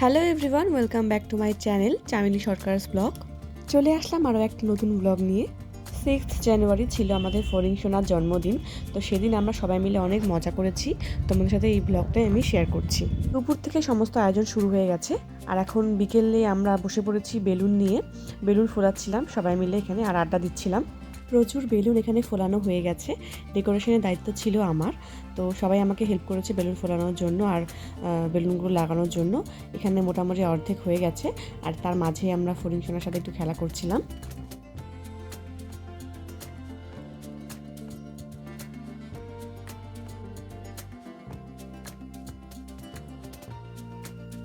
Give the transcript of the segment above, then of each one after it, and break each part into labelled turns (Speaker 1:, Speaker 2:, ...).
Speaker 1: Hello everyone welcome back to my channel Chameli Sarkar's blog চলে আসলাম আরও একটা নতুন ব্লগ নিয়ে। সিক্সথ জানুয়ারি ছিল আমাদের ফরিং সোনার জন্মদিন, তো সেদিন আমরা সবাই মিলে অনেক মজা করেছি। তোমাদের সাথে এই ব্লগটাই আমি শেয়ার করছি। দুপুর থেকে সমস্ত আয়োজন শুরু হয়ে গেছে, আর এখন বিকেলে আমরা বসে পড়েছি বেলুন নিয়ে। বেলুন ফোলাচ্ছিলাম, সবাই মিলে এখানে আর আড্ডা দিচ্ছিলাম। প্রচুর বেলুন এখানে ফোলানো হয়ে গেছে। ডেকোরেশনের দায়িত্ব ছিল আমার। তো সবাই আমাকে হেল্প করেছে বেলুন ফোলানোর জন্য আর বেলুনগুলো লাগানোর জন্য। এখানে মোটামুটি অর্ধেক হয়ে গেছে। আর তার মাঝে আমরা ফরিং সোনার সাথে একটু খেলা করছিলাম।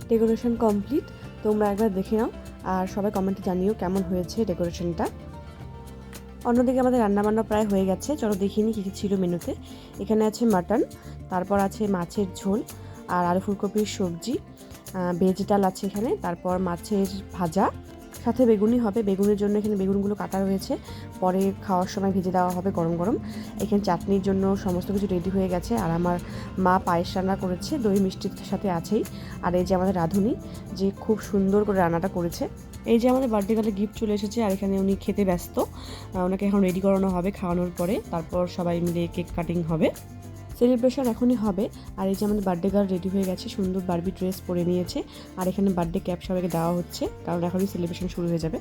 Speaker 1: ডেকোরেশন কমপ্লিট তোমরা একবার দেখে নাও। আর সবাই কমেন্টে জানিও কেমন হয়েছে ডেকোরেশনটা অন্যদিকে আমাদের রান্নাবান্না প্রায় হয়ে গেছে। চলো দেখিনি কী কী ছিল মেনুতে। এখানে আছে মাটন, তারপর আছে মাছের ঝোল আর আলু ফুলকপির সবজি ভেজ ডাল আছে এখানে, তারপর মাছের ভাজা সাথে বেগুনই হবে। বেগুনের জন্য এখানে বেগুনগুলো কাটা রয়েছে পরে খাওয়ার সময় ভেজে দেওয়া হবে গরম গরম। এখানে চাটনির জন্য সমস্ত কিছু রেডি হয়ে গেছে। আর আমার মা পায়েস রান্না করেছে, দই মিষ্টির সাথে আছেই। আর এই যে আমাদের রাঁধুনি, যে খুব সুন্দর করে রান্নাটা করেছে। এই যে আমাদের বার্থডে গালে গিফট চলে এসেছে, আর এখানে উনি খেতে ব্যস্ত। ওনাকে এখন রেডি করানো হবে খাওয়ানোর পরে। তারপর সবাই মিলে কেক কাটিং হবে। সেলিব্রেশন এখনই হবে। আর এই যে আমাদের বার্থডে গার্ল রেডি হয়ে গেছে, সুন্দর বারবি ড্রেস পরে নিয়েছে। আর এখানে বার্থডে ক্যাপ সবাইকে দেওয়া হচ্ছে, কারণ এখনই সেলিব্রেশন শুরু হয়ে যাবে।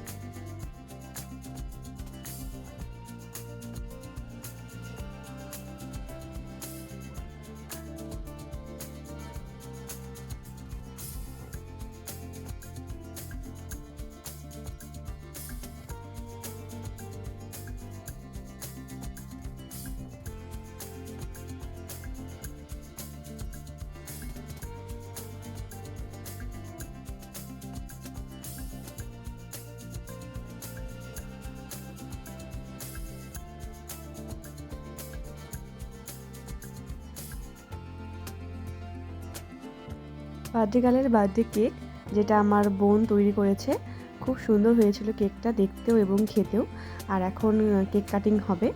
Speaker 1: গার্লের বার্থডে কেক, যেটা আমার বোন তৈরি করেছে। খুব সুন্দর হয়েছিল কেকটা দেখতেও এবং খেতেও। আর এখন কেক কাটিং হবে।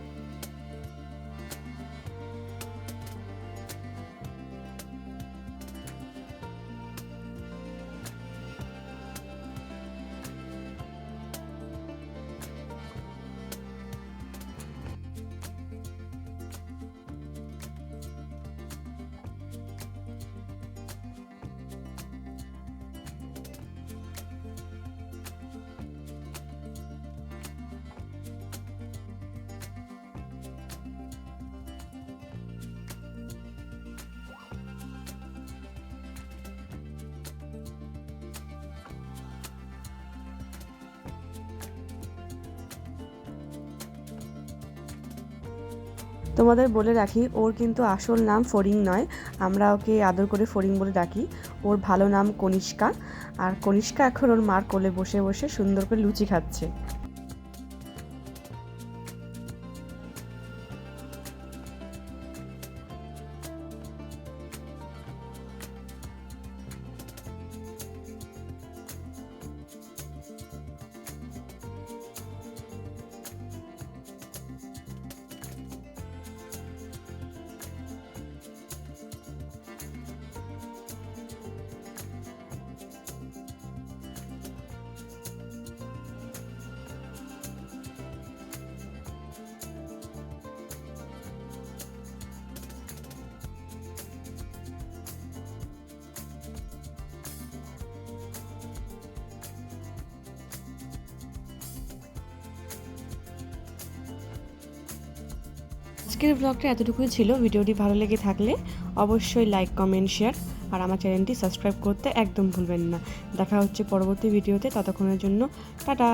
Speaker 1: তোমাদের বলে রাখি, ওর কিন্তু আসল নাম ফরিং নয়। আমরা ওকে আদর করে ফরিং বলে ডাকি। ওর ভালো নাম কনিষ্কা। আর কনিষ্কা এখন ওর মার কোলে বসে বসে সুন্দর করে লুচি খাচ্ছে। আজকের ব্লগটা এতটুকুই ছিল। ভিডিওটি ভালো লেগে থাকলে অবশ্যই লাইক কমেন্ট শেয়ার আর আমার চ্যানেলটি সাবস্ক্রাইব করতে একদম ভুলবেন না। দেখা হচ্ছে পরবর্তী ভিডিওতে। ততক্ষণের জন্য টাটা।